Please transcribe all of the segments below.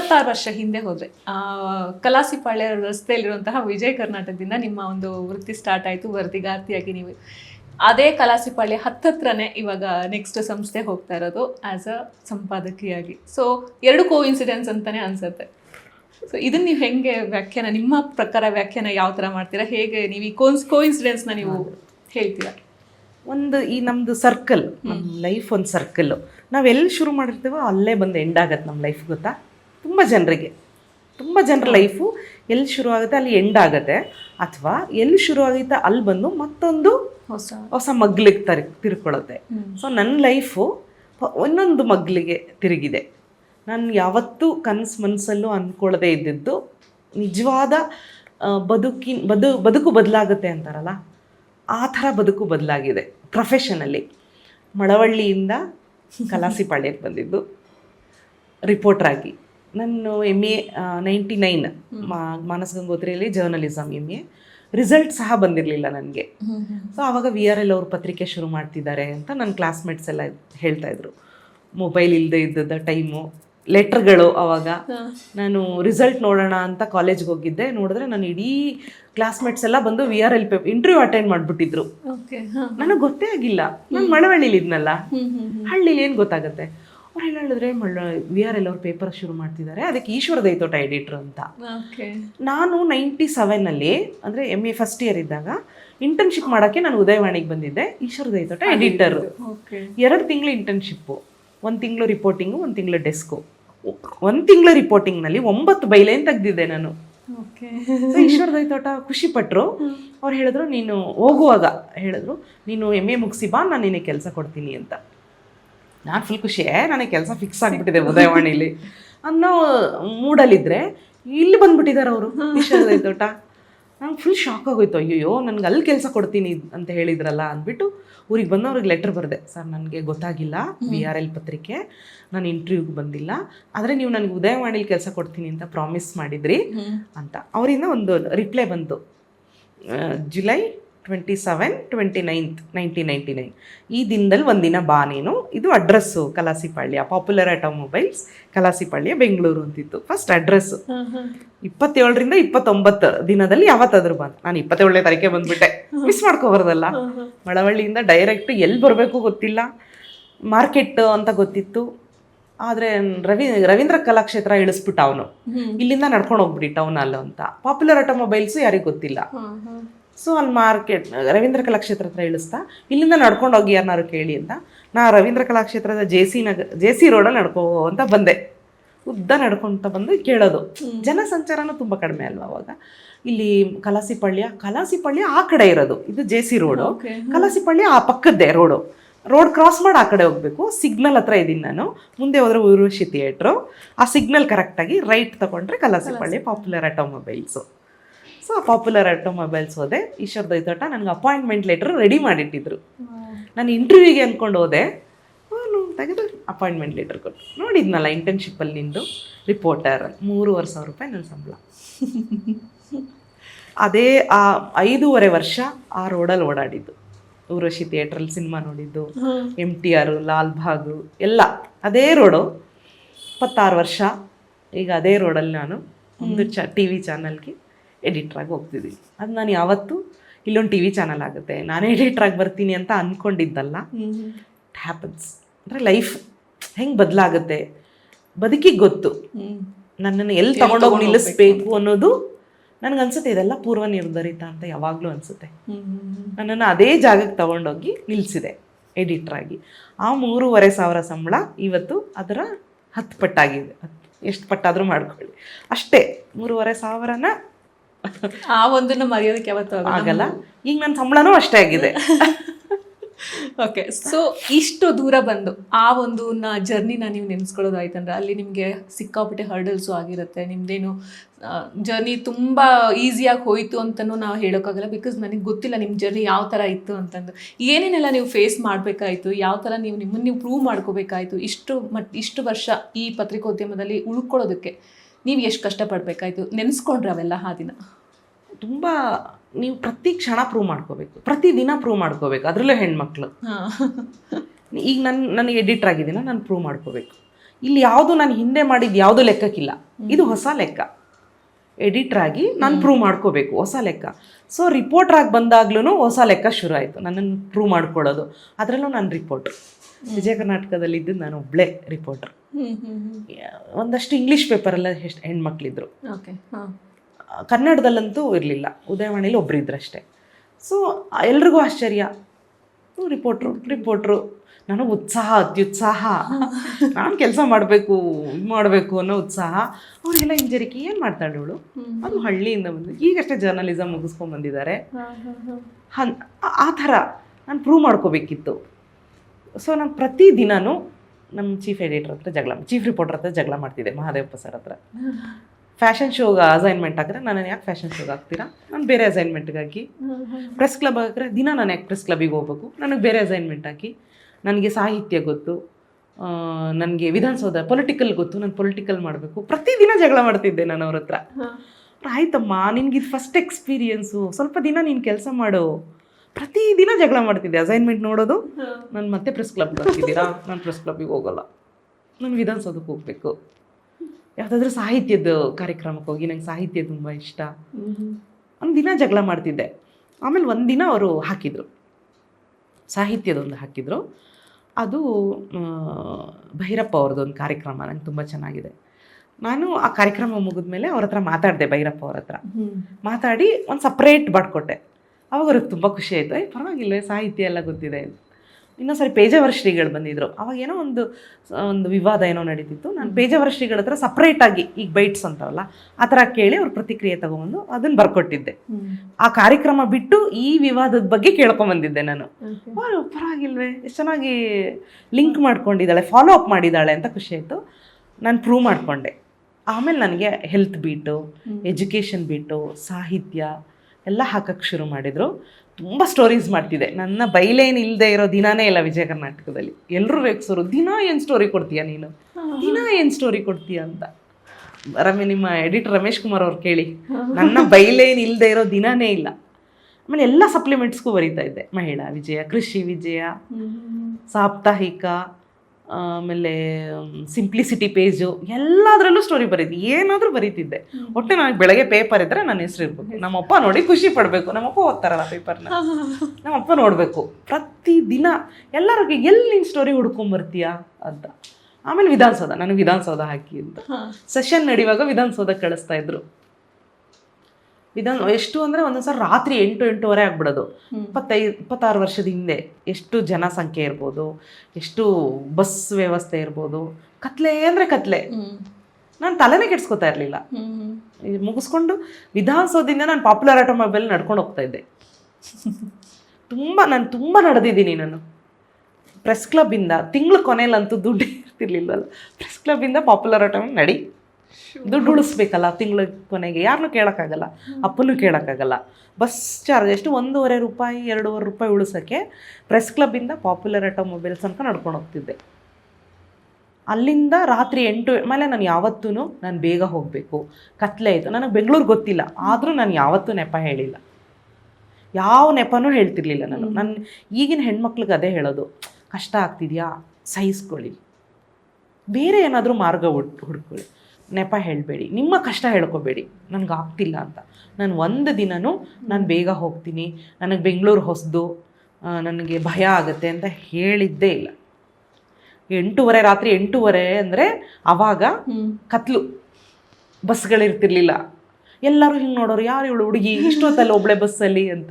ಇಪ್ಪತ್ತಾರು ವರ್ಷ ಹಿಂದೆ ಹೋದ್ರೆ ಆ, ಕಲಾಸಿಪಾಳ್ಯ ರಸ್ತೆಯಲ್ಲಿರುವಂತಹ ವಿಜಯ ಕರ್ನಾಟಕದಿಂದ ನಿಮ್ಮ ಒಂದು ವೃತ್ತಿ ಸ್ಟಾರ್ಟ್ ಆಯಿತು ವರದಿಗಾರ್ತಿಯಾಗಿ ನೀವು. ಅದೇ ಕಲಾಸಿಪಾಳ್ಯ ಹತ್ತತ್ರನೇ ಇವಾಗ ನೆಕ್ಸ್ಟ್ ಸಂಸ್ಥೆ ಹೋಗ್ತಾ ಇರೋದು ಆಸ್ ಅ ಸಂಪಾದಕಿಯಾಗಿ. ಸೊ ಎರಡು ಕೋ ಇನ್ಸಿಡೆನ್ಸ್ ಅಂತಾನೆ ಅನ್ಸುತ್ತೆ. ಸೊ ಇದನ್ನ ನೀವು ಹೆಂಗೆ ವ್ಯಾಖ್ಯಾನ ನಿಮ್ಮ ಪ್ರಕಾರ ವ್ಯಾಖ್ಯಾನ ಯಾವ ಥರ ಮಾಡ್ತೀರಾ? ಹೇಗೆ ನೀವು ಈ ಕೋನ್ಸ್ ಕೋ ಇನ್ಸಿಡೆನ್ಸ್ನ ನೀವು ಹೇಳ್ತೀರಾ? ಒಂದು ಈ ನಮ್ಮದು ಸರ್ಕಲ್ ನಮ್ಮ ಲೈಫ್ ಒಂದು ಸರ್ಕಲ್ಲು ನಾವು ಎಲ್ಲಿ ಶುರು ಮಾಡಿರ್ತೀವೋ ಅಲ್ಲೇ ಬಂದು ಎಂಡ್ ಆಗತ್ತೆ ನಮ್ಮ ಲೈಫ್ ಗೊತ್ತಾ? ತುಂಬ ಜನರಿಗೆ ತುಂಬ ಜನರ ಲೈಫು ಎಲ್ಲಿ ಶುರು ಆಗುತ್ತೆ ಅಲ್ಲಿ ಎಂಡ್ ಆಗುತ್ತೆ. ಅಥವಾ ಎಲ್ಲಿ ಶುರು ಆಗುತ್ತೆ ಅಲ್ಲಿ ಬಂದು ಮತ್ತೊಂದು ಹೊಸ ಹೊಸ ಮಗ್ಲಿಗೆ ತರಿ ತಿರ್ಕೊಳ್ಳುತ್ತೆ. ಸೊ ನನ್ನ ಲೈಫು ಒಂದೊಂದು ಮಗ್ಲಿಗೆ ತಿರುಗಿದೆ. ನಾನು ಯಾವತ್ತೂ ಕನಸು ಮನಸ್ಸಲ್ಲೂ ಅಂದ್ಕೊಳ್ಳದೆ ಇದ್ದಿದ್ದು ನಿಜವಾದ ಬದುಕಿನ ಬದು ಬದುಕು ಬದಲಾಗುತ್ತೆ ಅಂತಾರಲ್ಲ ಆ ಥರ ಬದುಕು ಬದಲಾಗಿದೆ ಪ್ರೊಫೆಷನಲ್ಲಿ ಮಳವಳ್ಳಿಯಿಂದ ಕಲಾಸಿಪಾಳ್ಯಕ್ಕೆ ಬಂದಿದ್ದು ರಿಪೋರ್ಟ್ರಾಗಿ ನಾನು M A ninety nine Manasa ಗಂಗೋತ್ರಿಯಲ್ಲಿ journalism M A result ಸಹ ಬಂದಿರಲಿಲ್ಲ ನನಗೆ. ಸೊ ಆವಾಗ ವಿ ಆರ್ ಎಲ್ ಅವರು ಪತ್ರಿಕೆ ಶುರು ಮಾಡ್ತಿದ್ದಾರೆ ಅಂತ ನನ್ನ ಕ್ಲಾಸ್ಮೇಟ್ಸ್ ಎಲ್ಲ ಹೇಳ್ತಾ ಇದ್ರು. ಮೊಬೈಲ್ ಇಲ್ಲದೆ ಇದ್ದದ ಟೈಮು ಲೆಟ್ರ್ಗಳು ಅವಾಗ. ನಾನು ರಿಸಲ್ಟ್ ನೋಡೋಣ ಅಂತ ಕಾಲೇಜ್ಗೆ ಹೋಗಿದ್ದೆ. ನೋಡಿದ್ರೆ ನಾನು ಇಡೀ ಕ್ಲಾಸ್ಮೇಟ್ಸ್ ಎಲ್ಲ ಬಂದು V R L paper interview attend ಮಾಡಿಬಿಟ್ಟಿದ್ರು. Okay ನನಗೆ ಗೊತ್ತೇ ಆಗಿಲ್ಲ. ನಾನು ಮಳವಳ್ಳಿಲಿ ಇದ್ನಲ್ಲ. ಹಳ್ಳಿಲಿ ಏನು ಗೊತ್ತಾಗುತ್ತೆ? ಅವ್ರು ಏನು ಹೇಳಿದ್ರೆ ಮಳ್ಳ ವಿ ಆರ್ ಎಲ್ ಅವ್ರ ಪೇಪರ್ ಶುರು ಮಾಡ್ತಿದ್ದಾರೆ. ಅದಕ್ಕೆ ಈಶ್ವರ ದೈತೋಟ ಎಡಿಟ್ರ್ ಅಂತ. ಓಕೆ. ನಾನು ನೈಂಟಿ ಸೆವೆನಲ್ಲಿ ಅಂದರೆ ಎಂ ಎ ಫಸ್ಟ್ ಇಯರ್ ಇದ್ದಾಗ ಇಂಟರ್ನ್ಶಿಪ್ ಮಾಡೋಕ್ಕೆ ನಾನು ಉದಯವಾಣಿಗೆ ಬಂದಿದ್ದೆ. Eshwara Daithota editor okay. ಎರಡು ತಿಂಗಳು ಇಂಟರ್ನ್ಶಿಪ್ಪು ಒಂದು ತಿಂಗಳು ರಿಪೋರ್ಟಿಂಗು ಒಂದು ತಿಂಗಳು ಡೆಸ್ಕು ಒಂದು ತಿಂಗಳು ರಿಪೋರ್ಟಿಂಗ್ನಲ್ಲಿ ಒಂಬತ್ತು ಬೈಲೇನ್ ತೆಗ್ದಿದ್ದೆ ನಾನು. ಓಕೆ. ಸೊ ಈಶ್ವರ ದೈತೋಟ ಖುಷಿ ಪಟ್ಟರು ಅವ್ರು ಹೇಳಿದ್ರು ನೀನು ಹೋಗುವಾಗ ಹೇಳಿದ್ರು ನೀನು ಎಂ ಎ ಮುಗಿಸಿ ಬಾ ನಾನು ನಿನಗೆ ಕೆಲಸ ಕೊಡ್ತೀನಿ ಅಂತ. ನಾನು ಫುಲ್ ಖುಷಿ. "ಏ, ನನಗೆ ಕೆಲಸ ಫಿಕ್ಸ್ ಆಗಿಬಿಟ್ಟಿದೆ ಉದಯವಾಣಿಲಿ. ಅನ್ನೋ ಮೂಡಲ್ಲಿದ್ದರೆ ಇಲ್ಲಿ ಬಂದ್ಬಿಟ್ಟಿದ್ದಾರೆ ಅವರು. ದೈತೋಟ ನಂಗೆ ಫುಲ್ ಶಾಕ್ ಆಗೋಯ್ತು. ಅಯ್ಯೋ ನನಗೆ ಅಲ್ಲಿ ಕೆಲಸ ಕೊಡ್ತೀನಿ ಅಂತ ಹೇಳಿದ್ರಲ್ಲ ಅಂದ್ಬಿಟ್ಟು ಊರಿಗೆ ಬಂದು ಅವ್ರಿಗೆ ಲೆಟ್ರ್ ಬರೆದೆ. ಸರ್ ನನಗೆ ಗೊತ್ತಾಗಿಲ್ಲ. ಬಿ ಆರ್ ಎಲ್ ಪತ್ರಿಕೆ. ನಾನು ಇಂಟರ್ವ್ಯೂಗೆ ಬಂದಿಲ್ಲ. ಆದರೆ ನೀವು ನನಗೆ ಉದಯವಾಣಿಲಿ ಕೆಲಸ ಕೊಡ್ತೀನಿ ಅಂತ ಪ್ರಾಮಿಸ್ ಮಾಡಿದ್ರಿ ಅಂತ. ಅವರಿಂದ ಒಂದು ರಿಪ್ಲೈ ಬಂತು. July twenty seven twenty ninth nineteen ninety nine ಈ ದಿನದಲ್ಲಿ ಒಂದಿನ ಬಾ ನೀನು. ಇದು address Kalasipalya popular automobiles Kalasipalya Bengaluru ಅಂತಿತ್ತು. ಫಸ್ಟ್ ಅಡ್ರೆಸ್ಸು ಇಪ್ಪತ್ತೇಳರಿಂದ ಇಪ್ಪತ್ತೊಂಬತ್ತು ದಿನದಲ್ಲಿ ಯಾವತ್ತಾದ್ರೂ ಬಂದು. ನಾನು ಇಪ್ಪತ್ತೇಳನೇ ತಾರೀಕೆ ಬಂದ್ಬಿಟ್ಟೆ. ಮಿಸ್ ಮಾಡ್ಕೋಬಾರ್ದಲ್ಲ. ಮಳವಳ್ಳಿಯಿಂದ ಡೈರೆಕ್ಟ್ ಎಲ್ಲಿ ಬರಬೇಕು ಗೊತ್ತಿಲ್ಲ. ಮಾರ್ಕೆಟ್ ಅಂತ ಗೊತ್ತಿತ್ತು. ಆದರೆ ರವಿ ರವೀಂದ್ರ ಕಲಾಕ್ಷೇತ್ರ ಇಳಿಸ್ಬಿಟ್ಟ ಅವನು. ಇಲ್ಲಿಂದ ನಡ್ಕೊಂಡು ಹೋಗ್ಬಿಡಿ ಟೌನ್ ಅಲ್ಲ ಅಂತ ಪಾಪ್ಯುಲರ್ ಆಟೋಮೊಬೈಲ್ಸು ಯಾರಿಗೂ ಗೊತ್ತಿಲ್ಲ. ಸೊ ಅಲ್ಲಿ ಮಾರ್ಕೆಟ್ ರವೀಂದ್ರ ಕಲಾಕ್ಷೇತ್ರ ಹತ್ರ ಇಳಿಸ್ತಾ ಇಲ್ಲಿಂದ ನಡ್ಕೊಂಡು ಹೋಗಿ ಯಾರನ್ನಾರು ಕೇಳಿ ಅಂತ ನಾ Ravindra ಕಲಾಕ್ಷೇತ್ರದ J C Nagar J C ರೋಡಲ್ಲಿ ನಡ್ಕೋ ಅಂತ ಬಂದೆ. ಉದ್ದ ನಡ್ಕೊಂತ ಬಂದು ಕೇಳೋದು. ಜನಸಂಚಾರನೂ ತುಂಬ ಕಡಿಮೆ ಅಲ್ವಾ ಅವಾಗ? ಇಲ್ಲಿ ಕಲಾಸಿಪಳ್ಯ ಕಲಾಸಿಪಳ್ಳಿ ಆ ಕಡೆ ಇರೋದು. ಇದು ಜೆ ಸಿ ರೋಡು. ಕಲಾಸಿಪಳ್ಳಿ ಆ ಪಕ್ಕದ್ದೇ ರೋಡು. ರೋಡ್ ಕ್ರಾಸ್ ಮಾಡಿ ಆ ಕಡೆ ಹೋಗಬೇಕು. ಸಿಗ್ನಲ್ ಹತ್ರ ಇದ್ದೀನಿ ನಾನು. ಮುಂದೆ ಹೋದ್ರೆ ಊರ್ವಶಿ ಥಿಯೇಟ್ರು. ಆ ಸಿಗ್ನಲ್ ಕರೆಕ್ಟಾಗಿ ರೈಟ್ ತಗೊಂಡ್ರೆ Kalasipalya popular automobiles. So popular automobiles ಹೋದೆ. ಈಶ್ವರ್ ದೈತೋಟ ನನಗೆ ಅಪಾಯಿಂಟ್ಮೆಂಟ್ ಲೆಟ್ರ್ ರೆಡಿ ಮಾಡಿಟ್ಟಿದ್ರು. ನಾನು ಇಂಟರ್ವ್ಯೂಗೆ ಅಂದ್ಕೊಂಡು ಹೋದೆ. ತೆಗೆದು ಅಪಾಯಿಂಟ್ಮೆಂಟ್ ಲೆಟರ್ ಕೊಟ್ಟು. ನೋಡಿದ್ನಲ್ಲ ಇಂಟರ್ನ್ಶಿಪ್ಪಲ್ಲಿ ನಿಂದು ರಿಪೋರ್ಟರ್ ಮೂರುವರೆ ಸಾವಿರ ರೂಪಾಯಿ ನನ್ನ ಸಂಬಳ. ಅದೇ ಆ ಐದೂವರೆ ವರ್ಷ ಆ ರೋಡಲ್ಲಿ ಓಡಾಡಿದ್ದು. ಊರ್ವಶಿ ಥಿಯೇಟ್ರಲ್ಲಿ ಸಿನಿಮಾ ನೋಡಿದ್ದು. ಎಂ ಟಿ ಆರು ಲಾಲ್ ಬಾಗು ಎಲ್ಲ ಅದೇ ರೋಡು ಇಪ್ಪತ್ತಾರು ವರ್ಷ ಈಗ ಅದೇ ರೋಡಲ್ಲಿ ನಾನು. ಒಂದು ಚ ಟಿ ವಿ ಚಾನಲ್ಗೆ ಎಡಿಟ್ರಾಗಿ ಹೋಗ್ತಿದ್ವಿ ಅದು ನಾನು ಯಾವತ್ತೂ ಇಲ್ಲೊಂದು ಟಿ ವಿ ಚಾನಲ್ ಆಗುತ್ತೆ. ನಾನೇ ಎಡಿಟ್ರಾಗಿ ಬರ್ತೀನಿ ಅಂತ ಅಂದ್ಕೊಂಡಿದ್ದಲ್ಲ ಇಟ್ ಹ್ಯಾಪನ್ಸ್ ಅಂದರೆ ಲೈಫ್ ಹೆಂಗೆ ಬದಲಾಗುತ್ತೆ? ಬದುಕಿಗೆ ಗೊತ್ತು. ನನ್ನನ್ನು ಎಲ್ಲಿ ತಗೊಂಡೋಗಿ ನಿಲ್ಲಿಸ್ಬೇಕು ಅನ್ನೋದು ನನಗನ್ಸುತ್ತೆ ಇದೆಲ್ಲ ಪೂರ್ವ ನಿರ್ಧರಿತ ಅಂತ ಯಾವಾಗಲೂ ಅನಿಸುತ್ತೆ. ನನ್ನನ್ನು ಅದೇ ಜಾಗಕ್ಕೆ ತಗೊಂಡೋಗಿ ನಿಲ್ಲಿಸಿದೆ ಎಡಿಟ್ರಾಗಿ. ಆ ಮೂರುವರೆ ಸಾವಿರ ಸಂಬಳ ಇವತ್ತು ಅದರ ಹತ್ತು ಪಟ್ಟಾಗಿದೆ ಹತ್ತು ಎಷ್ಟು ಪಟ್ಟಾದರೂ ಮಾಡ್ಕೊಳ್ಳಿ. ಅಷ್ಟೇ. ಮೂರುವರೆ ಸಾವಿರನ ಆ ಒಂದನ್ನು ಮರೆಯೋದಕ್ಕೆ ಯಾವತ್ತೂ ಆಗಲ್ಲ. ಈಗ ನನ್ನ ಸಂಬಳನೂ ಅಷ್ಟೇ ಆಗಿದೆ. ಓಕೆ ಸೊ ಇಷ್ಟು ದೂರ ಬಂದು ಆ ಒಂದು ನ ಜರ್ನಿನ ನೀವು ನೆನೆಸ್ಕೊಳ್ಳೋದಾಯ್ತಂದ್ರೆ ಅಲ್ಲಿ ನಿಮಗೆ ಸಿಕ್ಕಾಪಟ್ಟೆ ಹರ್ಡಲ್ಸು ಆಗಿರುತ್ತೆ. ನಿಮ್ದೇನು ಜರ್ನಿ ತುಂಬ ಈಸಿಯಾಗಿ ಹೋಯಿತು ಅಂತಲೂ ನಾವು ಹೇಳೋಕ್ಕಾಗಲ್ಲ ಬಿಕಾಸ್ ನನಗೆ ಗೊತ್ತಿಲ್ಲ ನಿಮ್ಮ ಜರ್ನಿ ಯಾವ ಥರ ಇತ್ತು ಅಂತಂದು. ಏನೇನೆಲ್ಲ ನೀವು ಫೇಸ್ ಮಾಡಬೇಕಾಯಿತು ಯಾವ ಥರ ನೀವು ನಿಮ್ಮನ್ನು ನೀವು ಪ್ರೂವ್ ಮಾಡ್ಕೋಬೇಕಾಯಿತು ಇಷ್ಟು ಮಟ್ ಇಷ್ಟು ವರ್ಷ ಈ ಪತ್ರಿಕೋದ್ಯಮದಲ್ಲಿ ಉಳ್ಕೊಳ್ಳೋದಕ್ಕೆ. ನೀವು ಎಷ್ಟು ಕಷ್ಟಪಡಬೇಕಾಯ್ತು? ನೆನೆಸ್ಕೊಂಡ್ರೆ ಅವೆಲ್ಲ ಆ ದಿನ. ತುಂಬ ನೀವು ಪ್ರತಿ ಕ್ಷಣ ಪ್ರೂವ್ ಮಾಡ್ಕೋಬೇಕು. ಪ್ರತಿ ದಿನ ಪ್ರೂವ್ ಮಾಡ್ಕೋಬೇಕು. ಅದರಲ್ಲೂ ಹೆಣ್ಮಕ್ಳು. ಈಗ ನನ್ನ ನನಗೆ ಎಡಿಟ್ರ್ ಆಗಿದ್ದೀನ ನಾನು ಪ್ರೂವ್ ಮಾಡ್ಕೋಬೇಕು. ಇಲ್ಲಿ ಯಾವುದು ನಾನು ಹಿಂದೆ ಮಾಡಿದ್ದು ಯಾವುದು ಲೆಕ್ಕಕ್ಕಿಲ್ಲ. ಇದು ಹೊಸ ಲೆಕ್ಕ. ಎಡಿಟರ್ ಆಗಿ ನಾನು ಪ್ರೂವ್ ಮಾಡ್ಕೋಬೇಕು ಹೊಸ ಲೆಕ್ಕ. ಸೊ ರಿಪೋರ್ಟ್ರಾಗಿ ಬಂದಾಗ್ಲೂ ಹೊಸ ಲೆಕ್ಕ ಶುರು ಆಯಿತು. ನನ್ನನ್ನು ಪ್ರೂವ್ ಮಾಡ್ಕೊಳ್ಳೋದು. ಅದರಲ್ಲೂ ನಾನು ರಿಪೋರ್ಟರ್ ವಿಜಯ ಕರ್ನಾಟಕದಲ್ಲಿ ಇದ್ದು ನಾನು ಒಬ್ಳೆ ರಿಪೋರ್ಟರ್ ಒಂದಷ್ಟು ಇಂಗ್ಲೀಷ್ ಪೇಪರೆಲ್ಲ ಎಷ್ಟು ಹೆಣ್ಮಕ್ಳಿದ್ರು. ಓಕೆ ಹಾ. ಕನ್ನಡದಲ್ಲಂತೂ ಇರಲಿಲ್ಲ. ಉದಯವಾಣಿಲಿ ಒಬ್ರು ಇದ್ರಷ್ಟೇ ಸೊ ಎಲ್ರಿಗೂ ಆಶ್ಚರ್ಯ. ರಿಪೋರ್ಟ್ರು ರಿಪೋರ್ಟ್ರು ನನಗೆ ಉತ್ಸಾಹ ಅತ್ಯುತ್ಸಾಹ. ನಾನು ಕೆಲಸ ಮಾಡಬೇಕು ಇದು ಮಾಡಬೇಕು ಅನ್ನೋ ಉತ್ಸಾಹ. ಅವರಿಗೆಲ್ಲ ಹಿಂಜರಿಕೆ ಏನು ಮಾಡ್ತಾಳೆ ಇವಳು ಅದು ಹಳ್ಳಿಯಿಂದ ಬಂದು ಈಗಷ್ಟೇ ಜರ್ನಲಿಸಮ್ ಮುಗಿಸ್ಕೊಂಡು ಬಂದಿದ್ದಾರೆ. ಹಾ ಹಾ ಹಾ. ಆ- ಆ ಥರ ನಾನು ಪ್ರೂವ್ ಮಾಡ್ಕೋಬೇಕಿತ್ತು. ಸೊ ನಾನು ಪ್ರತಿದಿನನೂ ನಮ್ಮ ಚೀಫ್ ಎಡಿಟರ್ ಹತ್ರ ಜಗಳ ಚೀಫ್ ರಿಪೋರ್ಟರ್ ಹತ್ರ ಜಗಳ ಮಾಡ್ತಿದ್ದೆ ಮಹಾದೇವಪ್ಪ ಸರ್ ಹತ್ರ. ಫ್ಯಾಷನ್ ಶೋಗೆ ಅಸೈನ್ಮೆಂಟ್ ಹಾಕಿದ್ರೆ ನಾನು ಯಾಕೆ ಫ್ಯಾಷನ್ ಶೋಗೆ ಹಾಕ್ತೀರಾ? ನಾನು ಬೇರೆ ಅಸೈನ್ಮೆಂಟ್ಗಾಗಿ ಪ್ರೆಸ್ ಕ್ಲಬ್ ಹಾಕಿದ್ರೆ ದಿನ ನಾನು ಯಾಕೆ ಪ್ರೆಸ್ ಕ್ಲಬ್ಬಿಗೆ ಹೋಗ್ಬೇಕು? ನನಗೆ ಬೇರೆ ಅಸೈನ್ಮೆಂಟ್ ಹಾಕಿ. ನನಗೆ ಸಾಹಿತ್ಯ ಗೊತ್ತು ನನಗೆ ವಿಧಾನಸೌಧ ಪೊಲಿಟಿಕಲ್ ಗೊತ್ತು ನಾನು ಪೊಲಿಟಿಕಲ್ ಮಾಡಬೇಕು. ಪ್ರತಿದಿನ ಜಗಳ ಮಾಡ್ತಿದ್ದೆ ನಾನು ಅವ್ರ ಹತ್ರ. ಆಯ್ತಮ್ಮ ನಿನ್ಗೆ ಇದು ಫಸ್ಟ್ ಎಕ್ಸ್ಪೀರಿಯನ್ಸು ಸ್ವಲ್ಪ ದಿನ ನೀನು ಕೆಲಸ ಮಾಡು. ಪ್ರತಿದಿನ ಜಗಳ ಮಾಡ್ತಿದ್ದೆ. ಅಸೈನ್ಮೆಂಟ್ ನೋಡೋದು ನಾನು ಮತ್ತೆ ಪ್ರೆಸ್ ಕ್ಲಬ್ ಬರ್ತಿದ್ದೀರಾ? ನಾನು ಪ್ರೆಸ್ ಕ್ಲಬ್ಗೆ ಹೋಗಲ್ಲ. ನಾನು ವಿಧಾನಸೌಧಕ್ಕೆ ಹೋಗಬೇಕು. ಯಾವುದಾದ್ರೂ ಸಾಹಿತ್ಯದ ಕಾರ್ಯಕ್ರಮಕ್ಕೆ ಹೋಗಿ ನಂಗೆ ಸಾಹಿತ್ಯ ತುಂಬ ಇಷ್ಟ. ಒಂದು ದಿನ ಜಗಳ ಮಾಡ್ತಿದ್ದೆ. ಆಮೇಲೆ ಒಂದಿನ ಅವರು ಹಾಕಿದರು. ಸಾಹಿತ್ಯದೊಂದು ಹಾಕಿದರು. ಅದು ಭೈರಪ್ಪ ಅವ್ರದ್ದೊಂದು ಕಾರ್ಯಕ್ರಮ ನಂಗೆ ತುಂಬ ಚೆನ್ನಾಗಿದೆ. ನಾನು ಆ ಕಾರ್ಯಕ್ರಮ ಮುಗಿದ್ಮೇಲೆ ಅವ್ರ ಹತ್ರ ಮಾತಾಡಿದೆ ಭೈರಪ್ಪ ಅವ್ರ ಹತ್ರ. ಮಾತಾಡಿ ಒಂದು ಸಪ್ರೇಟ್ ಬರ್ಕೊಟ್ಟೆ ಅವಾಗ ಅವ್ರಿಗೆ ತುಂಬ ಖುಷಿ ಆಯಿತು. ಏ ಪರವಾಗಿಲ್ಲ ಸಾಹಿತ್ಯ ಎಲ್ಲ ಗೊತ್ತಿದೆ. ಇನ್ನೊಂದ್ಸರಿ ಪೇಜಾವರ ಶ್ರೀಗಳು ಬಂದಿದ್ರು. ಅವಾಗ ಏನೋ ಒಂದು ಒಂದು ವಿವಾದ ಏನೋ ನಡೀತಿತ್ತು. ನಾನು ಪೇಜಾವರ ಶ್ರೀಗಳ ಹತ್ರ ಸಪ್ರೇಟಾಗಿ ಈಗ ಬೈಟ್ಸ್ ಅಂತಾರಲ್ಲ ಆ ಥರ ಕೇಳಿ ಅವ್ರ ಪ್ರತಿಕ್ರಿಯೆ ತಗೊಬಂದು ಅದನ್ನು ಬರ್ಕೊಟ್ಟಿದ್ದೆ. ಆ ಕಾರ್ಯಕ್ರಮ ಬಿಟ್ಟು ಈ ವಿವಾದದ ಬಗ್ಗೆ ಕೇಳ್ಕೊಂಬಂದಿದ್ದೆ ನಾನು. ಪರವಾಗಿಲ್ವೇ ಎಷ್ಟು ಚೆನ್ನಾಗಿ ಲಿಂಕ್ ಮಾಡ್ಕೊಂಡಿದ್ದಾಳೆ ಫಾಲೋ ಅಪ್ ಮಾಡಿದ್ದಾಳೆ ಅಂತ ಖುಷಿ ಆಯಿತು. ನಾನು ಪ್ರೂವ್ ಮಾಡಿಕೊಂಡೆ. ಆಮೇಲೆ ನನಗೆ ಹೆಲ್ತ್ ಬೀಟು ಎಜುಕೇಷನ್ ಬೀಟು ಸಾಹಿತ್ಯ ಎಲ್ಲ ಹಾಕಕ್ಕೆ ಶುರು ಮಾಡಿದರು. ತುಂಬ ಸ್ಟೋರೀಸ್ ಮಾಡ್ತಿದ್ದೆ ನನ್ನ ಬೈಲೇನ್ ಇಲ್ಲದೆ ಇರೋ ದಿನಾನೇ ಇಲ್ಲ ವಿಜಯ ಕರ್ನಾಟಕದಲ್ಲಿ ಎಲ್ಲರೂ ರೇಗ್ಸೋರು ದಿನ ಏನು ಸ್ಟೋರಿ ಕೊಡ್ತೀಯ ನೀನು? ದಿನ ಏನು ಸ್ಟೋರಿ ಕೊಡ್ತೀಯ? ಅಂತ. ರಮೆ ನಿಮ್ಮ ಎಡಿಟರ್ ರಮೇಶ್ ಕುಮಾರ್ ಅವ್ರು ಕೇಳಿ ನನ್ನ ಬೈಲೇನ್ ಇಲ್ಲದೆ ಇರೋ ದಿನಾನೇ ಇಲ್ಲ. ಆಮೇಲೆ ಎಲ್ಲ ಸಪ್ಲಿಮೆಂಟ್ಸ್ಗೂ ಬರೀತಾ ಇದ್ದೆ. ಮಹಿಳಾ ವಿಜಯ ಕೃಷಿ ವಿಜಯ ಸಾಪ್ತಾಹಿಕ ಆಮೇಲೆ ಸಿಂಪ್ಲಿಸಿಟಿ ಪೇಜು ಎಲ್ಲದರಲ್ಲೂ ಸ್ಟೋರಿ ಬರೀತಿ. ಏನಾದರೂ ಬರೀತಿದ್ದೆ. ಒಟ್ಟು ನನಗೆ ಬೆಳಗ್ಗೆ ಪೇಪರ್ ಇದ್ದರೆ ನನ್ನ ಹೆಸರು ಇರ್ಬೇಕು. ನಮ್ಮಪ್ಪ ನೋಡಿ ಖುಷಿ ಪಡಬೇಕು. ನಮ್ಮಪ್ಪ ಓದ್ತಾರಲ್ಲ ಪೇಪರ್ನ ನಮ್ಮಪ್ಪ ನೋಡಬೇಕು. ಪ್ರತಿದಿನ ಎಲ್ಲರಿಗೆ ಎಲ್ಲಿ ನೀನು ಸ್ಟೋರಿ ಹುಡ್ಕೊಂಬರ್ತೀಯಾ ಅಂತ. ಆಮೇಲೆ ವಿಧಾನಸೌಧ. ನನಗೆ ವಿಧಾನಸೌಧ ಹಾಕಿ ಅಂತ. ಸೆಷನ್ ನಡೆಯುವಾಗ ವಿಧಾನಸೌಧ ಕಳಿಸ್ತಾ ಇದ್ರು. ವಿಧಾನ ಎಷ್ಟು ಅಂದರೆ ಒಂದೊಂದ್ಸಲ ರಾತ್ರಿ ಎಂಟು ಎಂಟೂವರೆ ಆಗ್ಬಿಡೋದು. ಇಪ್ಪತ್ತೈದು ಇಪ್ಪತ್ತಾರು ವರ್ಷದ ಹಿಂದೆ ಎಷ್ಟು ಜನಸಂಖ್ಯೆ ಇರ್ಬೋದು ಎಷ್ಟು ಬಸ್ ವ್ಯವಸ್ಥೆ ಇರ್ಬೋದು ಕತ್ಲೆ ಅಂದರೆ ಕತ್ಲೆ. ನಾನು ತಲೆನೇ ಕೆಡ್ಸ್ಕೊತಾ ಇರಲಿಲ್ಲ. ಮುಗಿಸ್ಕೊಂಡು ವಿಧಾನಸೌಧದಿಂದ ನಾನು ಪಾಪ್ಯುಲರ್ ಆಟೋಮೊಬೈಲ್ ನಡ್ಕೊಂಡು ಹೋಗ್ತಾ ಇದ್ದೆ. ತುಂಬ ನಾನು ತುಂಬ ನಡೆದಿದ್ದೀನಿ ನಾನು. ಪ್ರೆಸ್ ಕ್ಲಬ್ಬಿಂದ ತಿಂಗಳ ಕೊನೆಯಲ್ಲಂತೂ ದುಡ್ಡು ಇರ್ತಿರ್ಲಿಲ್ಲ ಪ್ರೆಸ್ ಕ್ಲಬ್ಬಿಂದ ಪಾಪ್ಯುಲರ್ ಆಟೋಮೊಬೈಲ್ ನಡಿ. ದುಡ್ಡು ಉಳಿಸ್ಬೇಕಲ್ಲ ತಿಂಗಳ ಕೊನೆಗೆ. ಯಾರನ್ನೂ ಕೇಳೋಕ್ಕಾಗಲ್ಲ. ಅಪ್ಪನೂ ಕೇಳೋಕ್ಕಾಗಲ್ಲ. ಬಸ್ ಚಾರ್ಜ್ ಎಷ್ಟು? ಒಂದೂವರೆ ರೂಪಾಯಿ ಎರಡೂವರೆ ರೂಪಾಯಿ ಉಳಿಸೋಕ್ಕೆ ಪ್ರೆಸ್ ಕ್ಲಬ್ಬಿಂದ ಪಾಪ್ಯುಲರ್ ಆಟೋಮೊಬೈಲ್ಸ್ ಅಂತ ನಡ್ಕೊಂಡು ಹೋಗ್ತಿದ್ದೆ. ಅಲ್ಲಿಂದ ರಾತ್ರಿ ಎಂಟು ಮೇಲೆ ನಾನು ಯಾವತ್ತೂ ನಾನು ಬೇಗ ಹೋಗಬೇಕು. ಕತ್ಲೆ ಆಯಿತು ನನಗೆ ಬೆಂಗಳೂರು ಗೊತ್ತಿಲ್ಲ. ಆದರೂ ನಾನು ಯಾವತ್ತೂ ನೆಪ ಹೇಳಿಲ್ಲ. ಯಾವ ನೆಪನೂ ಹೇಳ್ತಿರ್ಲಿಲ್ಲ ನಾನು. ನಾನು ಈಗಿನ ಹೆಣ್ಮಕ್ಳಿಗೆ ಅದೇ ಹೇಳೋದು. ಕಷ್ಟ ಆಗ್ತಿದೆಯಾ? ಸಹಿಸ್ಕೊಳ್ಳಿ. ಬೇರೆ ಏನಾದರೂ ಮಾರ್ಗ ಹುಡ್ ಹುಡ್ಕೊಳ್ಳಿ. ನೆಪ ಹೇಳಬೇಡಿ. ನಿಮ್ಮ ಕಷ್ಟ ಹೇಳ್ಕೊಬೇಡಿ. ನನಗೆ ಆಗ್ತಿಲ್ಲ ಅಂತ. ನಾನು ಒಂದು ದಿನವೂ ನಾನು ಬೇಗ ಹೋಗ್ತೀನಿ. ನನಗೆ ಬೆಂಗಳೂರು ಹೊಸದು ನನಗೆ ಭಯ ಆಗುತ್ತೆ ಅಂತ ಹೇಳಿದ್ದೇ ಇಲ್ಲ. ಎಂಟೂವರೆ ರಾತ್ರಿ ಎಂಟೂವರೆ ಅಂದರೆ ಆವಾಗ ಕತ್ಲು. ಬಸ್ಗಳಿರ್ತಿರ್ಲಿಲ್ಲ. ಎಲ್ಲರೂ ಹಿಂಗೆ ನೋಡೋರು ಯಾರು ಇವಳು ಹುಡುಗಿ? ಇಷ್ಟೊತ್ತಲ್ಲಿ ಒಬ್ಳೆ ಬಸ್ಸಲ್ಲಿ ಅಂತ.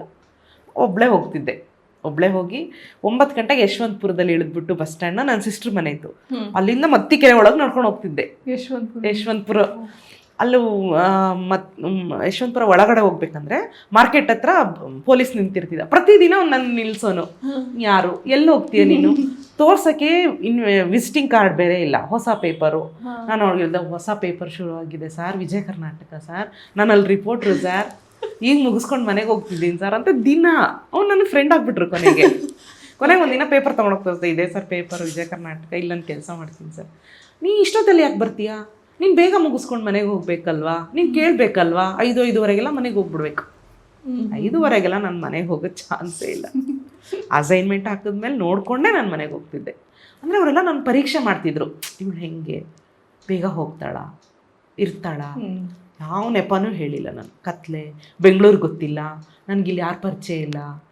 ಒಬ್ಳೆ ಹೋಗ್ತಿದ್ದೆ. ಒಬ್ಳೆ ಹೋಗಿ ಒಂಬತ್ತು ಗಂಟೆಗೆ ಯಶವಂತಪುರದಲ್ಲಿ ಇಳಿದ್ಬಿಟ್ಟು ಬಸ್ ಸ್ಟ್ಯಾಂಡ್ನ ನನ್ನ ಸಿಸ್ಟರ್ ಮನೆ ಇತ್ತು ಅಲ್ಲಿಂದ ಮತ್ತಿಕೆರೆ ಒಳಗೆ ನಡ್ಕೊಂಡು ಹೋಗ್ತಿದ್ದೆ. ಯಶವಂತಪುರ. ಯಶವಂತಪುರ. ಅಲ್ಲೂ ಮತ್ ಯಶವಂತಪುರ ಒಳಗಡೆ ಹೋಗ್ಬೇಕಂದ್ರೆ ಮಾರ್ಕೆಟ್ ಹತ್ರ ಪೊಲೀಸ್ ನಿಂತಿರ್ತಿದ್ದ. ಪ್ರತಿದಿನ ಅವ್ನು ನನ್ನ ನಿಲ್ಸೋನು. ಯಾರು? ಎಲ್ಲಿ ಹೋಗ್ತೀಯ ನೀನು? ತೋರ್ಸಕ್ಕೆ ಇನ್ ವಿಸಿಟಿಂಗ್ ಕಾರ್ಡ್ ಬೇರೆ ಇಲ್ಲ. ಹೊಸ ಪೇಪರು ನಾನು ಅವಳಿಗೆ ಹೊಸ ಪೇಪರ್ ಶುರು ಆಗಿದೆ ಸರ್ ವಿಜಯ ಕರ್ನಾಟಕ ಸರ್ ನಾನು ಅಲ್ಲಿ ರಿಪೋರ್ಟ್ರು ಸರ್ ಈಗ ಮುಗಿಸ್ಕೊಂಡು ಮನೆಗೆ ಹೋಗ್ತಿದ್ದೀನಿ ಸರ್ ಅಂತ ದಿನ ಅವ್ನು ನನ್ನ ಫ್ರೆಂಡ್ ಆಗ್ಬಿಟ್ರು ಕೊನೆಗೆ. ಕೊನೆಗೆ ಒಂದಿನ ಪೇಪರ್ ತೊಗೊಂಡೋಗ್ತಾ ಇದೆ ಸರ್ ಪೇಪರ್ ವಿಜಯ ಕರ್ನಾಟಕ ಇಲ್ಲಿ ನಾನು ಕೆಲಸ ಮಾಡ್ತೀನಿ ಸರ್ ನೀ ಇಷ್ಟೊತ್ತಲ್ಲಿ ಯಾಕೆ ಬರ್ತೀಯಾ? ನೀನು ಬೇಗ ಮುಗಿಸ್ಕೊಂಡು ಮನೆಗೆ ಹೋಗ್ಬೇಕಲ್ವಾ? ನೀನು ಕೇಳಬೇಕಲ್ವಾ? ಐದು, ಐದುವರೆಗೆಲ್ಲ ಮನೆಗೆ ಹೋಗ್ಬಿಡ್ಬೇಕು. ಐದುವರೆಗೆಲ್ಲ ನಾನು ಮನೆಗೆ ಹೋಗೋ ಚಾನ್ಸೇ ಇಲ್ಲ. ಅಸೈನ್ಮೆಂಟ್ ಹಾಕಿದ್ಮೇಲೆ ನೋಡಿಕೊಂಡೇ ನಾನು ಮನೆಗೆ ಹೋಗ್ತಿದ್ದೆ. ಅಂದರೆ ಅವರೆಲ್ಲ ನಾನು ಪರೀಕ್ಷೆ ಮಾಡ್ತಿದ್ರು. ಇವಳು ಹೆಂಗೆ? ಬೇಗ ಹೋಗ್ತಾಳ? ಇರ್ತಾಳ. ಯಾವ ನೆಪನೂ ಹೇಳಿಲ್ಲ ನಾನು. ಕತ್ಲೆ ಬೆಂಗಳೂರು ಗೊತ್ತಿಲ್ಲ ನನಗಿಲ್ಲಿ ಯಾರು ಪರಿಚಯ ಇಲ್ಲ.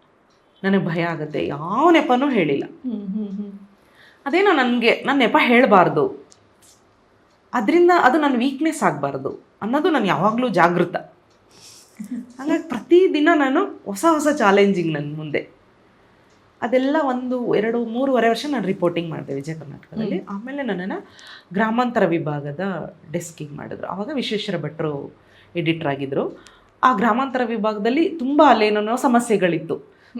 ನನಗೆ ಭಯ ಆಗುತ್ತೆ ಯಾವ ನೆಪನೂ ಹೇಳಿಲ್ಲ. ಅದೇನೋ ನನಗೆ ನನ್ನ ನೆಪ ಹೇಳಬಾರ್ದು. ಅದರಿಂದ ಅದು ನನ್ನ ವೀಕ್ನೆಸ್ ಆಗಬಾರ್ದು ಅನ್ನೋದು ನಾನು ಯಾವಾಗಲೂ ಜಾಗೃತ. ಹಾಗಾಗಿ ಪ್ರತಿದಿನ ನಾನು ಹೊಸ ಹೊಸ ಚಾಲೆಂಜಿಂಗ್ ನನ್ನ ಮುಂದೆ. ಅದೆಲ್ಲ ಒಂದು ಎರಡು ಮೂರುವರೆ ವರ್ಷ ನಾನು ರಿಪೋರ್ಟಿಂಗ್ ಮಾಡಿದೆ ವಿಜಯ ಕರ್ನಾಟಕದಲ್ಲಿ. ಆಮೇಲೆ ನನ್ನನ್ನು ಗ್ರಾಮಾಂತರ ವಿಭಾಗದ ಡೆಸ್ಕಿಂಗ್ ಮಾಡಿದ್ರು. ಆವಾಗ ವಿಶ್ವೇಶ್ವರ ಭಟ್ರು ಎಡಿಟರ್ ಆಗಿದ್ರು. ಆ ಗ್ರಾಮಾಂತರ ವಿಭಾಗದಲ್ಲಿ ತುಂಬ ಅಲ್ಲೇನೋ ಸಮಸ್ಯೆಗಳಿತ್ತು.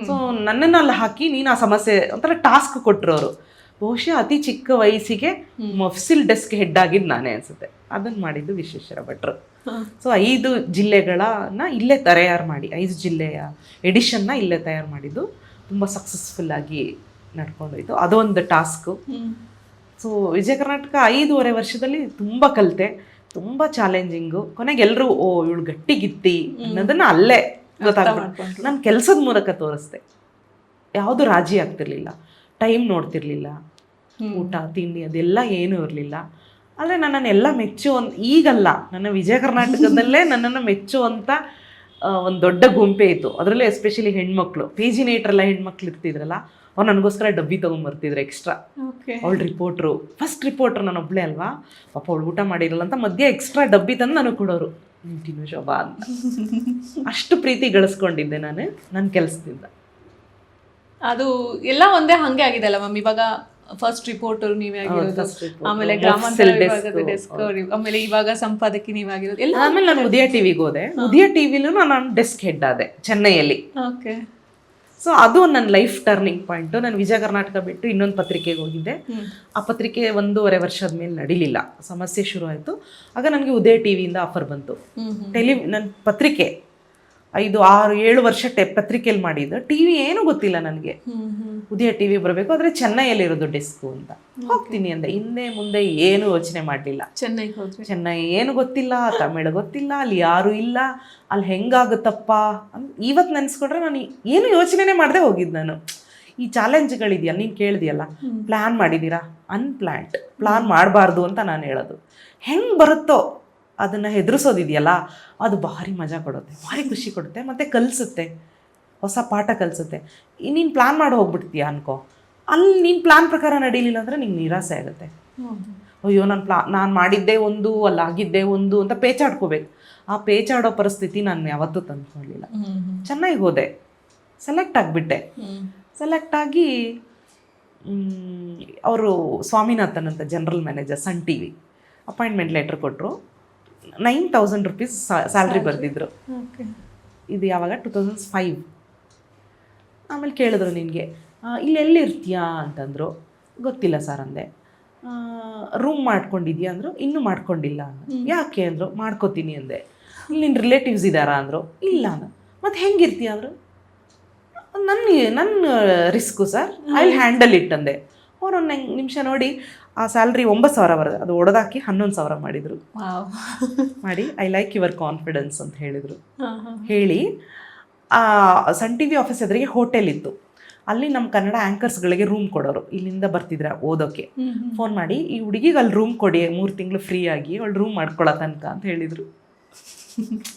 ಸೊ ನನ್ನನ್ನು ಅಲ್ಲಿ ಹಾಕಿ ನೀನು ಆ ಸಮಸ್ಯೆ ಒಂಥರ ಟಾಸ್ಕ್ ಕೊಟ್ಟರು ಅವರು. ಬಹುಶಃ ಅತಿ ಚಿಕ್ಕ ವಯಸ್ಸಿಗೆ ಮಫ್ಸಿಲ್ ಡೆಸ್ಕ್ ಹೆಡ್ ಆಗಿದ್ದು ನಾನೇ ಅನ್ಸುತ್ತೆ. ಅದನ್ನು ಮಾಡಿದ್ದು ವಿಶ್ವೇಶ್ವರ ಭಟ್ರು. ಸೊ ಐದು ಜಿಲ್ಲೆಗಳನ್ನ ಇಲ್ಲೇ ತಯಾರು ಮಾಡಿ ಐದು ಜಿಲ್ಲೆಯ ಎಡಿಷನ್ನ ಇಲ್ಲೇ ತಯಾರು ಮಾಡಿದ್ದು. ತುಂಬ ಸಕ್ಸಸ್ಫುಲ್ ಆಗಿ ನಡ್ಕೊಂಡೋಯ್ತು. ಅದೊಂದು ಟಾಸ್ಕು. ಸೊ ವಿಜಯ ಕರ್ನಾಟಕ ಐದೂವರೆ ವರ್ಷದಲ್ಲಿ ತುಂಬ ಕಲಿತೆ ತುಂಬ ಚಾಲೆಂಜಿಂಗು ಕೊನೆಗೆ ಎಲ್ಲರೂ ಓ ಇವಳು ಗಟ್ಟಿಗಿತ್ತಿ. ಅನ್ನೋದನ್ನ ಅಲ್ಲೇ ಗೊತ್ತಾಗ್ಬಿಟ್ಟು. ನಾನು ಕೆಲಸದ ಮೂಲಕ ತೋರಿಸ್ದೆ. ಯಾವುದು ರಾಜಿ ಆಗ್ತಿರ್ಲಿಲ್ಲ. ಟೈಮ್ ನೋಡ್ತಿರ್ಲಿಲ್ಲ. ಊಟ ತಿಂಡಿ ಅದೆಲ್ಲ ಏನೂ ಇರಲಿಲ್ಲ. ಆದರೆ ನನ್ನನ್ನು ಎಲ್ಲ ಮೆಚ್ಚುವಂತ ಈಗಲ್ಲ ನನ್ನ ವಿಜಯ ಕರ್ನಾಟಕದಲ್ಲೇ ನನ್ನನ್ನು ಮೆಚ್ಚುವಂಥ ಒಂದು ದೊಡ್ಡ ಗುಂಪೆ ಇತ್ತು. ಅದರಲ್ಲೂ ಎಸ್ಪೆಷಲಿ ಹೆಣ್ಮಕ್ಳು. ಪಿ ಜಿ ನೇಟ್ರೆಲ್ಲ ಹೆಣ್ಮಕ್ಳು ಇರ್ತಿದ್ರಲ್ಲ ಅವ್ರು ನನಗೋಸ್ಕರ ಡಬ್ಬಿ ತೊಗೊಂಬರ್ತಿದ್ರು ಎಕ್ಸ್ಟ್ರಾ. ಅವಳು ರಿಪೋರ್ಟ್ರು ಫಸ್ಟ್ ರಿಪೋರ್ಟ್ರು ನಾನು ಒಬ್ಬಳೇ ಅಲ್ವಾ? ಪಾಪ ಅವಳು ಊಟ ಮಾಡಿರಲ್ಲ ಅಂತ ಮಧ್ಯೆ ಎಕ್ಸ್ಟ್ರಾ ಡಬ್ಬಿ ತಂದು ನನಗೆ ಕೊಡೋರು. ನೀನ್ ತಿನ್ನು ಶೋಭಾ ಅಂತ. ಅಷ್ಟು ಪ್ರೀತಿ ಗಳಿಸ್ಕೊಂಡಿದ್ದೆ ನಾನು ನನ್ನ ಕೆಲಸದಿಂದ. ಅದು ಎಲ್ಲ ಒಂದೇ ಹಂಗೆ ಆಗಿದೆ ಅಲ್ಲ ಮ್ಯಾಮ್? ಇವಾಗ ಫಸ್ಟ್ ರಿಪೋರ್ಟರ್ ನೀವೇ ಆಗಿರೋದು. ಆಮೇಲೆ ಗ್ರಾಮಾಂತರ ವಿಭಾಗದ ಡೆಸ್ಕ್ ಆಮೇಲೆ ಇವಾಗ ಸಂಪಾದಕಿ ನೀವೇ ಆಗಿರೋದು ಎಲ್ಲ ಆಮೇಲೆ ನಾನು ಉದಯ ಟಿವಿಗೆ ಹೋದೆ. ಉದಯ ಟಿವಿಲೂ ನಾನು ಡೆಸ್ಕ್ ಹೆಡ್ ಆದೆ ಚೆನ್ನೈಯಲ್ಲಿ. ಓಕೆ. ಸೊ ಅದು ನನ್ನ ಲೈಫ್ ಟರ್ನಿಂಗ್ ಪಾಯಿಂಟ್ ನಾನು ವಿಜಯ ಕರ್ನಾಟಕ ಬಿಟ್ಟು ಇನ್ನೊಂದು ಪತ್ರಿಕೆಗೆ ಹೋಗಿದ್ದೆ. ಆ ಪತ್ರಿಕೆ ಒಂದೂವರೆ ವರ್ಷದ ಮೇಲೆ ನಡೀಲಿಲ್ಲ. ಸಮಸ್ಯೆ ಶುರು ಆಯಿತು ಆಗ ನನಗೆ ಉದಯ ಟಿವಿಯಿಂದ ಆಫರ್ ಬಂತು. ಟೆಲಿ ನನ್ನ ಪತ್ರಿಕೆ. ಐದು ಆರು ಏಳು ವರ್ಷ ಟೆ ಪತ್ರಿಕೆಯಲ್ಲಿ ಮಾಡಿದ್ದು. ಟಿ ವಿ ಏನೂ ಗೊತ್ತಿಲ್ಲ ನನಗೆ. ಉದಯ ಟಿ ವಿ ಬರಬೇಕು ಆದರೆ ಚೆನ್ನೈಯಲ್ಲಿರೋದು ಡೆಸ್ಕು ಅಂತ. ಹೋಗ್ತೀನಿ ಅಂದೆ. ಹಿಂದೆ ಮುಂದೆ ಏನು ಯೋಚನೆ ಮಾಡಲಿಲ್ಲ. ಚೆನ್ನೈ ಚೆನ್ನೈ ಏನು ಗೊತ್ತಿಲ್ಲ ತಮಿಳು ಗೊತ್ತಿಲ್ಲ ಅಲ್ಲಿ ಯಾರು ಇಲ್ಲ. ಅಲ್ಲಿ ಹೆಂಗಾಗುತ್ತಪ್ಪ? ಅಂತ ಇವತ್ತು ನೆನೆಸ್ಕೊಂಡ್ರೆ ನಾನು ಏನು ಯೋಚನೆ ಮಾಡದೆ ಹೋಗಿದ್ದು ನಾನು. ಈ ಚಾಲೆಂಜ್ಗಳಿದೆಯಲ್ಲ ನೀನು ಕೇಳಿದೆಯಲ್ಲ? ಪ್ಲ್ಯಾನ್ ಮಾಡಿದ್ದೀರಾ ಅನ್ಪ್ಲ್ಯಾಂಟ್ ಪ್ಲಾನ್ ಮಾಡಬಾರ್ದು ಅಂತ ನಾನು ಹೇಳೋದು. ಹೆಂಗೆ ಬರುತ್ತೋ? ಅದನ್ನು ಹೆದರಿಸೋದಿದೆಯಲ್ಲ ಅದು ಭಾರಿ ಮಜಾ ಕೊಡುತ್ತೆ ಭಾರಿ ಖುಷಿ ಕೊಡುತ್ತೆ ಮತ್ತು ಕಲಿಸುತ್ತೆ ಹೊಸ ಪಾಠ ಕಲಿಸುತ್ತೆ. ನೀನು ಪ್ಲ್ಯಾನ್ ಮಾಡಿ ಹೋಗ್ಬಿಡ್ತೀಯ ಅನ್ಕೋ. ಅಲ್ಲಿ ನೀನು ಪ್ಲ್ಯಾನ್ ಪ್ರಕಾರ ನಡೀಲಿಲ್ಲ ಅಂದರೆ ನಿಂಗೆ ನಿರಾಸೆ ಆಗುತ್ತೆ. ಅಯ್ಯೋ ನಾನು ಪ್ಲಾ ನಾನು ಮಾಡಿದ್ದೆ ಒಂದು ಅಲ್ಲಿ ಆಗಿದ್ದೆ ಒಂದು ಅಂತ ಪೇಚಾಡ್ಕೋಬೇಕು. ಆ ಪೇಚಾಡೋ ಪರಿಸ್ಥಿತಿ ನಾನು ಯಾವತ್ತೂ ತಂದ್ಕೊಳ್ಳಿಲ್ಲ. ಚೆನ್ನಾಗಿ ಹೋದೆ. ಸೆಲೆಕ್ಟ್ ಆಗಿಬಿಟ್ಟೆ. ಸೆಲೆಕ್ಟ್ ಆಗಿ ಅವರು ಸ್ವಾಮಿನಾಥನ್ ಅಂತ general manager Sun T V appointment letter ಕೊಟ್ಟರು ನೈನ್ ತೌಸಂಡ್ ರುಪೀಸ್ ಸ್ಯಾಲ್ರಿ ಬರೆದಿದ್ರು. ಇದು ಯಾವಾಗ? Two thousand five. ಆಮೇಲೆ ಕೇಳಿದ್ರು ನಿನಗೆ ಇಲ್ಲಿ ಎಲ್ಲಿರ್ತೀಯಾ? ಅಂತಂದರು. ಗೊತ್ತಿಲ್ಲ ಸರ್ ಅಂದೆ. ರೂಮ್ ಮಾಡ್ಕೊಂಡಿದ್ಯಾ? ಅಂದರು. ಇನ್ನೂ ಮಾಡ್ಕೊಂಡಿಲ್ಲ. ಅಂದ್ರು. ಯಾಕೆ? ಅಂದರು. ಮಾಡ್ಕೋತೀನಿ ಅಂದೆ. ಇಲ್ಲಿ ನಿನ್ನ ರಿಲೇಟಿವ್ಸ್ ಇದ್ದಾರಾ ಅಂದರು. ಇಲ್ಲ ಅಂದ ಮತ್ತು ಹೆಂಗಿರ್ತೀಯ? ಅಂದರು. ನನ್ನ ನನ್ನ risk sir I handle it ಅಂದೆ. ಅವ್ರು ಒಂದು ನಿಮಿಷ ನೋಡಿ. ಆ ಸ್ಯಾಲ್ರಿ ಒಂಬತ್ತು ಸಾವಿರ ಬರೋದು ಅದು ಒಡೆದಾಕಿ ಹನ್ನೊಂದು ಸಾವಿರ ಮಾಡಿದರು. ಮಾಡಿ ಐ ಲೈಕ್ ಯುವರ್ ಕಾನ್ಫಿಡೆನ್ಸ್ ಅಂತ ಹೇಳಿದರು. ಹೇಳಿ ಆ, ಸನ್ ಟಿ ವಿ ಆಫೀಸ್ ಎದುರಿಗೆ ಹೋಟೆಲ್ ಇತ್ತು. ಅಲ್ಲಿ ನಮ್ಮ ಕನ್ನಡ ಆ್ಯಂಕರ್ಸ್ಗಳಿಗೆ ರೂಮ್ ಕೊಡೋರು. ಇಲ್ಲಿಂದ ಬರ್ತಿದ್ರ ಓದೋಕ್ಕೆ. ಫೋನ್ ಮಾಡಿ ಈ ಹುಡುಗಿಗೆ ಅಲ್ಲಿ ರೂಮ್ ಕೊಡಿ ಮೂರು ತಿಂಗಳು ಫ್ರೀ ಆಗಿ ಅವಳು ರೂಮ್ ಮಾಡ್ಕೊಳ್ಳೋ ತನಕ ಅಂತ ಹೇಳಿದರು.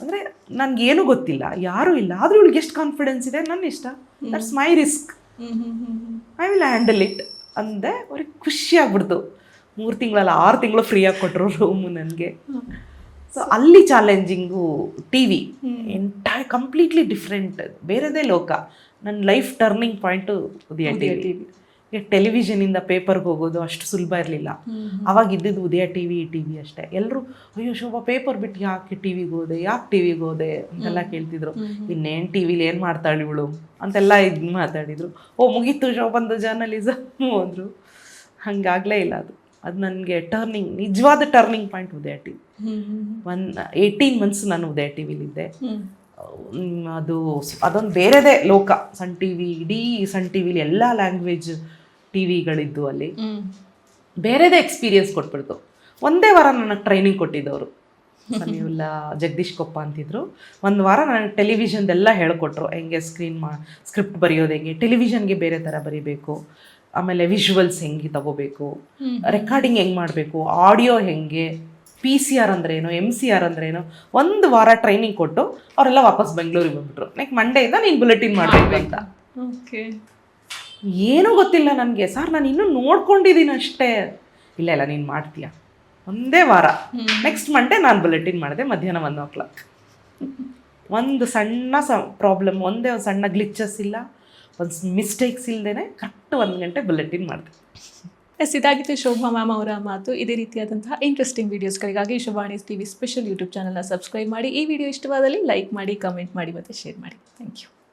ಅಂದರೆ ನನಗೇನು ಗೊತ್ತಿಲ್ಲ. ಯಾರೂ ಇಲ್ಲ. ಆದರೂ ಇವಳಿಗೆ ಎಷ್ಟು ಕಾನ್ಫಿಡೆನ್ಸ್ ಇದೆ? ನನ್ನ ಇಷ್ಟ that's my risk. I will handle it ಅಂದೆ ಅವ್ರಿಗೆ ಖುಷಿ ಆಗ್ಬಿಡ್ತು. ಮೂರು ತಿಂಗಳಲ್ಲ ಆರು ತಿಂಗಳು ಫ್ರೀಯಾಗಿ ಕೊಟ್ಟರು ರೂಮು ನನಗೆ. ಸೊ ಅಲ್ಲಿ challenging T V entire completely different ಬೇರೆದೇ ಲೋಕ. ನನ್ನ life turning point Udaya T V ಟೆಲಿವಿಷನಿಂದ ಪೇಪರ್ಗೆ ಹೋಗೋದು ಅಷ್ಟು ಸುಲಭ ಇರಲಿಲ್ಲ. ಅವಾಗ ಇದ್ದಿದ್ದು Udaya T V T V ಅಷ್ಟೇ. ಎಲ್ಲರೂ ಅಯ್ಯೋ ಶೋಭಾ ಪೇಪರ್ ಬಿಟ್ಟು ಯಾಕೆ ಟಿ ವಿಗೆ ಹೋದೆ? ಯಾಕೆ ಟಿ ವಿಗೆ ಹೋದೆ? ಅಂತೆಲ್ಲ ಕೇಳ್ತಿದ್ರು. ಇನ್ನೇನು ಟಿ ವಿಲಿ ಏನು ಮಾಡ್ತಾಳೆ ಇವಳು? ಅಂತೆಲ್ಲ ಇದು ಮಾತಾಡಿದರು. ಓ ಮುಗೀತು ಶೋಭಂದು ಜರ್ನಲಿಸಮ್ ಅಂದರು ಹಂಗಾಗಲೇ ಇಲ್ಲ ಅದು. ಅದು ನನಗೆ ಟರ್ನಿಂಗ್ ನಿಜವಾದ turning point Udaya T V one eighteen months ನಾನು ಉದಯ ಟಿ ವಿಲಿದ್ದೆ ಅದು ಅದೊಂದು ಬೇರೆದೇ ಲೋಕ. ಸನ್ ಟಿ ವಿ ಇಡೀ ಸನ್ ಟಿ ವಿಲಿ ಎಲ್ಲ ಲ್ಯಾಂಗ್ವೇಜ್ ಟಿ ವಿಗಳಿದ್ದು ಅಲ್ಲಿ. ಬೇರೆದೇ ಎಕ್ಸ್ಪೀರಿಯನ್ಸ್ ಕೊಟ್ಬಿಡ್ತು. ಒಂದೇ ವಾರ ನನಗೆ ಟ್ರೈನಿಂಗ್ ಕೊಟ್ಟಿದ್ದವರು. ಸಮೀವುಲ್ಲಾ ಜಗದೀಶ್ ಕೊಪ್ಪ ಅಂತಿದ್ರು. ಒಂದು ವಾರ ನನಗೆ ಟೆಲಿವಿಷನ್ದೆಲ್ಲ ಹೇಳ್ಕೊಟ್ರು. ಹೆಂಗೆ ಸ್ಕ್ರೀನ್ ಮಾ ಸ್ಕ್ರಿಪ್ಟ್ ಬರೆಯೋದು ಹೆಂಗೆ? ಟೆಲಿವಿಷನ್ಗೆ ಬೇರೆ ಥರ ಬರೀಬೇಕು. ಆಮೇಲೆ ವಿಜುವಲ್ಸ್ ಹೆಂಗೆ ತಗೋಬೇಕು? ರೆಕಾರ್ಡಿಂಗ್ ಹೆಂಗೆ ಮಾಡಬೇಕು? ಆಡಿಯೋ ಹೆಂಗೆ? ಪಿ ಸಿ ಆರ್ ಅಂದ್ರೆ ಏನು ಎಂ ಸಿ ಆರ್ ಅಂದ್ರೆ ಏನು ಒಂದು ವಾರ ಟ್ರೈನಿಂಗ್ ಕೊಟ್ಟು ಅವರೆಲ್ಲ ವಾಪಸ್ ಬೆಂಗಳೂರಿಗೆ ಬಂದ್ಬಿಟ್ರು. ನೆಕ್ಸ್ಟ್ ಮಂಡೆಯಿಂದ ನೀನು ಬುಲೆಟಿನ್ ಮಾಡಬೇಕು ಅಂತ. ಓಕೆ ಏನೂ ಗೊತ್ತಿಲ್ಲ ನನಗೆ. ಸರ್ ನಾನು ಇನ್ನೂ ನೋಡ್ಕೊಂಡಿದ್ದೀನಿ ಅಷ್ಟೇ. ಇಲ್ಲ ಇಲ್ಲ ನೀನು ಮಾಡ್ತೀಯ. ಒಂದೇ ವಾರ. ನೆಕ್ಸ್ಟ್ ಮಂಡೇ ನಾನು ಬುಲೆಟಿನ್ ಮಾಡಿದೆ ಮಧ್ಯಾಹ್ನ ಒನ್ ಓ ಕ್ಲಾಕ್ ಒಂದು ಸಣ್ಣ ಸ ಪ್ರಾಬ್ಲಮ್ ಒಂದೇ ಒಂದು ಸಣ್ಣ ಗ್ಲಿಚಸ್ ಇಲ್ಲ ಒಂದು ಮಿಸ್ಟೇಕ್ಸ್ ಇಲ್ಲದೇ ಕರೆಕ್ಟ್ ಒಂದು ಗಂಟೆ ಬುಲೆಟಿನ್ ಮಾಡಿದೆ. ಎಸ್ ಇದಾಗಿತ್ತು ಶೋಭಾ ಮ್ಯಾಮ್ ಅವರ ಮಾತು. ಇದೇ ರೀತಿಯಾದಂತಹ ಇಂಟ್ರೆಸ್ಟಿಂಗ್ ವೀಡಿಯೋಸ್ಗಳಿಗಾಗಿ ಶುಭಾಣಿ ಟಿವಿ ಸ್ಪೆಷಲ್ ಯೂಟ್ಯೂಬ್ ಚಾನಲ್ನ ಸಬ್ಸ್ಕ್ರೈಬ್ ಮಾಡಿ. ಈ ವಿಡಿಯೋ ಇಷ್ಟವಾದಲ್ಲಿ ಲೈಕ್ ಮಾಡಿ ಕಮೆಂಟ್ ಮಾಡಿ ಮತ್ತು ಶೇರ್ ಮಾಡಿ. Thank you